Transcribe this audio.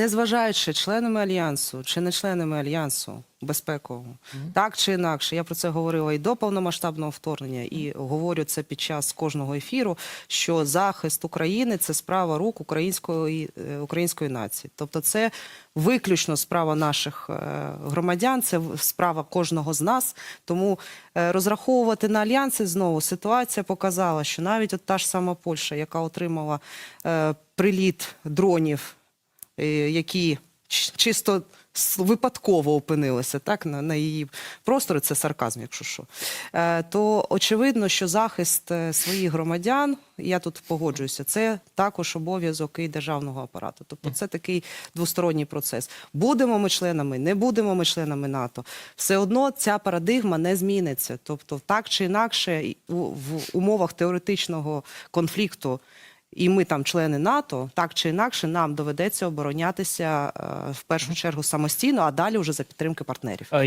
Незважаючи членами альянсу чи не членами альянсу безпекового, так чи інакше, я про це говорила і до повномасштабного вторгнення, і говорю це під час кожного ефіру. Що захист України це справа рук української е, української нації, тобто це виключно справа наших е, громадян, це справа кожного з нас. Тому е, розраховувати на альянси знову ситуація показала, що навіть от та ж сама Польща, яка отримала приліт дронів які чисто випадково опинилися так на, на її простори. Це сарказм, якщо що. Е, то очевидно, що захист е, своїх громадян, я тут погоджуюся, це також обов'язок і державного апарату. Тобто, це такий двосторонній процес. Будемо ми членами, не будемо ми членами НАТО. Все одно ця парадигма не зміниться. Тобто, так чи інакше, в умовах теоретичного конфлікту і ми там члени НАТО, так чи інакше, нам доведеться оборонятися е, в першу чергу самостійно, а далі вже за підтримки партнерів. Е,